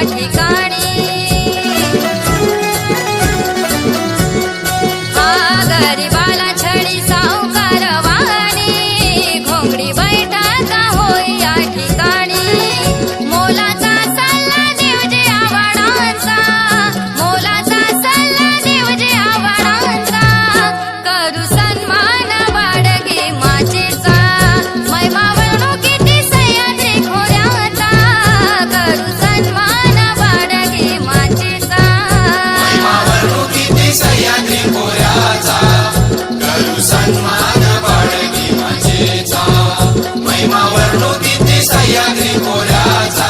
राधिका सीमावर तिथे सह्याद्री कोऱ्याचा